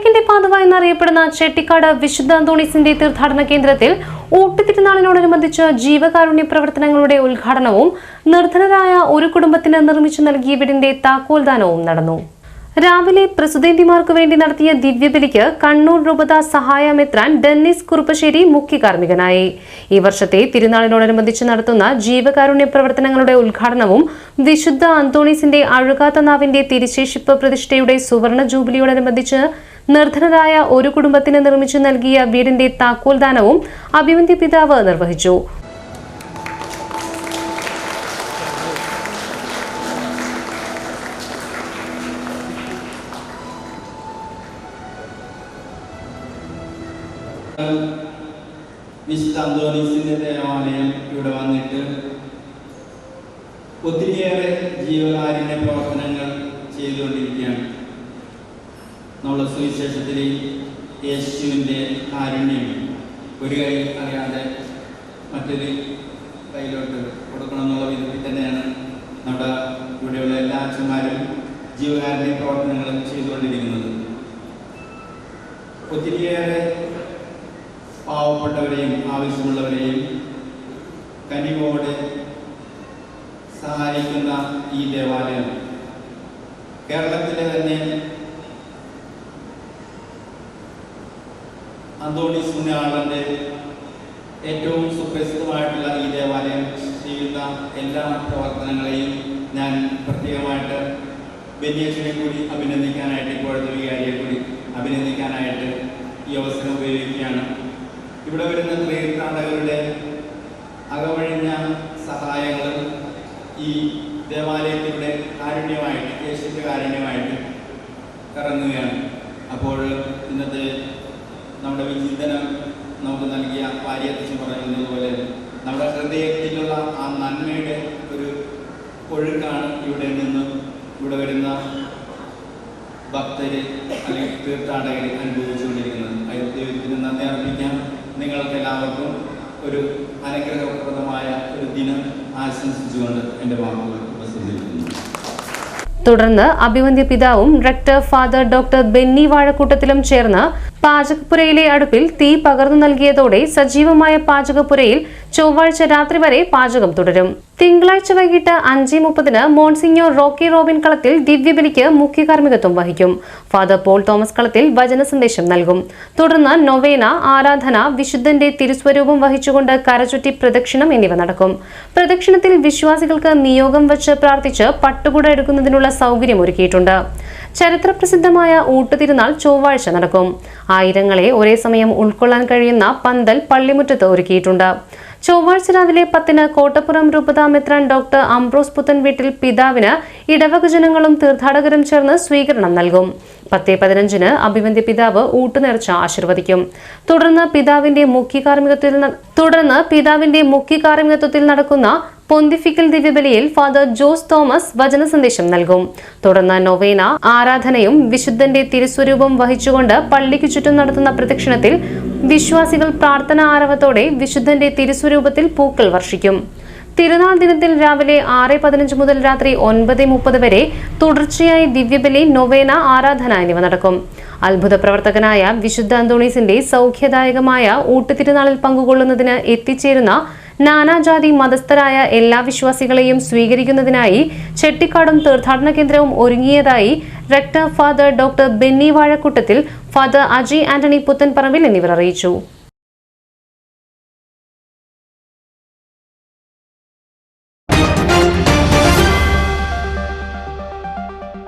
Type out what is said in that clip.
വൈദികന്റെ പാതവ എന്നറിയപ്പെടുന്ന ചെട്ടിക്കാട് വിശുദ്ധ അന്തോണീസിന്റെ തീർത്ഥാടന കേന്ദ്രത്തിൽ ഊട്ടുതിരുനാളിനോടനുബന്ധിച്ച് ജീവകാരുണ്യ പ്രവർത്തനങ്ങളുടെ ഉദ്ഘാടനവും നിർധനരായ ഒരു കുടുംബത്തിന് നിർമ്മിച്ചു നൽകിയ വീടിന്റെ താക്കോൽദാനവും നടന്നു. രാവിലെ പ്രസുദേന്തിമാർക്കു വേണ്ടി നടത്തിയ ദിവ്യബലിക്ക് കണ്ണൂർ രൂപത സഹായമെത്രാൻ ഡെന്നിസ് കുറുപ്പശ്ശേരി മുഖ്യ കാർമ്മികനായി. ഈ വർഷത്തെ തിരുനാളിനോടനുബന്ധിച്ച് നടത്തുന്ന ജീവകാരുണ്യ പ്രവർത്തനങ്ങളുടെ ഉദ്ഘാടനവും വിശുദ്ധ അന്തോണീസിന്റെ അഴുകാത്ത നാവിന്റെ തിരിശേഷിപ്പ് പ്രതിഷ്ഠയുടെ സുവർണ ജൂബിലിയോടനുബന്ധിച്ച് നിർധനരായ ഒരു കുടുംബത്തിന് നിർമ്മിച്ചു നൽകിയ വീടിന്റെ താക്കോൽദാനവും അഭിമന്തി പിതാവ് നിർവഹിച്ചു. വിശുദ്ധ ദേവാലയം ഇവിടെ വന്നിട്ട് ഒത്തിരിയേറെ ജീവകാരുണ്യ പ്രവർത്തനങ്ങൾ ചെയ്തുകൊണ്ടിരിക്കുകയാണ്. നമ്മൾ സുവിശേഷത്തിൽ യേശുവിന്റെ കാരുണ്യം ഒരു കൈ അറിയാതെ മറ്റൊരു കയ്യിലോട്ട് കൊടുക്കണം എന്നുള്ള വിധത്തിൽ തന്നെയാണ് നമ്മുടെ ഇവിടെയുള്ള എല്ലാ അച്ഛന്മാരും ജീവകാരുണ്യ പ്രവർത്തനങ്ങളും ചെയ്തുകൊണ്ടിരിക്കുന്നത്. ഒത്തിരിയേറെ പാവപ്പെട്ടവരെയും ആവശ്യമുള്ളവരെയും കനിവോടെ സഹായിക്കുന്ന ഈ ദേവാലയം കേരളത്തിലെ തന്നെ അന്തോണീസ് പുണ്യാളന്റെ ഏറ്റവും സുപ്രസിദ്ധമായിട്ടുള്ള ഈ ദേവാലയം ചെയ്യുന്ന എല്ലാ പ്രവർത്തനങ്ങളെയും ഞാൻ പ്രത്യേകമായിട്ട് ബെന്യക്ഷനെ കൂടി അഭിനന്ദിക്കാനായിട്ട് ഇപ്പോഴത്തെ വികാരിയെ കൂടി അഭിനന്ദിക്കാനായിട്ട് ഈ അവസരം ഉപയോഗിക്കുകയാണ്. ഇവിടെ വരുന്ന തീർത്ഥാടകരുടെ അകവഴിഞ്ഞ സഹായങ്ങൾ ഈ ദേവാലയത്തിലൂടെ കാരുണ്യമായിട്ട് യേശുവിന്റെ കാരുണ്യമായിട്ട് കറങ്ങുകയാണ്. അപ്പോൾ ഇന്നത്തെ നമ്മുടെ വിചിന്തനം നമുക്ക് നൽകിയ പാര്യത്തിച്ച് പറയുന്നത് പോലെ നമ്മുടെ ഹൃദയത്തിലുള്ള ആ നന്മയുടെ ഒരു ഒഴുക്കാണ് ഇവിടെ നിന്ന് ഇവിടെ വരുന്ന ഭക്തര് അല്ലെങ്കിൽ തീർത്ഥാടകർ അനുഭവിച്ചുകൊണ്ടിരിക്കുന്നത്. അതിൽ ദൈവത്തിന് നന്ദി അർപ്പിക്കാം. നിങ്ങൾക്ക് എല്ലാവർക്കും ഒരു അനുഗ്രഹപ്രദമായ ഒരു ദിനം ആശംസിച്ചുകൊണ്ട് എന്റെ വാക്കുകൾ ഉപസംഹരിക്കുന്നു തുടർന്ന് അഭിവന്ധ്യ പിതാവും റെക്ടർ ഫാദർ ഡോക്ടർ ബെന്നി വാഴക്കൂട്ടത്തിലും ചേർന്ന് പാചകപ്പുരയിലെ അടുപ്പിൽ തീ പകർന്നു നൽകിയതോടെ സജീവമായ പാചകപ്പുരയിൽ ചൊവ്വാഴ്ച രാത്രി വരെ പാചകം തുടരും. തിങ്കളാഴ്ച വൈകിട്ട് അഞ്ച് മുപ്പതിന് മോൺസിഞ്ഞോർ റോക്കി റോബിൻ കളത്തിൽ ദിവ്യബലിക്ക് മുഖ്യ കാർമ്മികത്വം വഹിക്കും. ഫാദർ പോൾ തോമസ് കളത്തിൽ വചന സന്ദേശം നൽകും. തുടർന്ന് നൊവേന ആരാധന വിശുദ്ധന്റെ തിരുസ്വരൂപം വഹിച്ചുകൊണ്ട് കരചുറ്റി പ്രദക്ഷിണം എന്നിവ നടക്കും. പ്രദക്ഷിണത്തിൽ വിശ്വാസികൾക്ക് നിയോഗം വച്ച് പ്രാർത്ഥിച്ച് പട്ടുകുട എടുക്കുന്നതിനുള്ള സൗകര്യം ഒരുക്കിയിട്ടുണ്ട് ചരിത്രപ്രസിദ്ധമായ ഊട്ടുതിരുനാൾ ചൊവ്വാഴ്ച നടക്കും. ആയിരങ്ങളെ ഒരേ സമയം ഉൾക്കൊള്ളാൻ കഴിയുന്ന പന്തൽ പള്ളിമുറ്റത്ത് ഒരുക്കിയിട്ടുണ്ട്. ചൊവ്വാഴ്ച രാവിലെ പത്തിന് കോട്ടപ്പുറം രൂപതാ മെത്രാൻ ഡോക്ടർ അംബ്രോസ് പുത്തൻ വീട്ടിൽ പിതാവിന് ഇടവക ജനങ്ങളും തീർത്ഥാടകരും ചേർന്ന് സ്വീകരണം നൽകും. പത്തേ പതിനഞ്ചിന് അഭിമന്യ പിതാവ് ഊട്ടുനേർച്ച ആശീർവദിക്കും. തുടർന്ന് പിതാവിന്റെ മുഖ്യ കാർമ്മികത്വത്തിൽ തുടർന്ന് പിതാവിന്റെ മുഖ്യ കാർമ്മികത്വത്തിൽ നടക്കുന്ന പൊന്തിഫിക്കൽ ദിവ്യബലിയിൽ ഫാദർ ജോസ് തോമസ് വചന സന്ദേശം നൽകും. തുടർന്ന് നൊവേന ആരാധനയും വിശുദ്ധന്റെ തിരുസ്വരൂപം വഹിച്ചുകൊണ്ട് പള്ളിക്ക് ചുറ്റും നടത്തുന്ന പ്രദക്ഷിണത്തിൽ വിശ്വാസികൾ പ്രാർത്ഥന ആരവത്തോടെ വിശുദ്ധന്റെ തിരുസ്വരൂപത്തിൽ പൂക്കൾ വർഷിക്കും. തിരുനാൾ ദിനത്തിൽ രാവിലെ ആറ് പതിനഞ്ച് മുതൽ രാത്രി ഒൻപത് മുപ്പത് വരെ തുടർച്ചയായി ദിവ്യബലി നൊവേന ആരാധന എന്നിവ നടക്കും. അത്ഭുത പ്രവർത്തകനായ വിശുദ്ധ അന്തോണീസിന്റെ സൗഖ്യദായകമായ ഊട്ടുതിരുനാളിൽ പങ്കുകൊള്ളുന്നതിന് എത്തിച്ചേരുന്ന നാനാജാതി മതസ്ഥരായ എല്ലാ വിശ്വാസികളെയും സ്വീകരിക്കുന്നതിനായി ചെട്ടിക്കാടും തീർത്ഥാടന കേന്ദ്രവും ഒരുങ്ങിയതായി rector father doctor Benny Vazhakoottathil father Aji Antony Puthenparambil എന്നിവർ അറിയിച്ചു.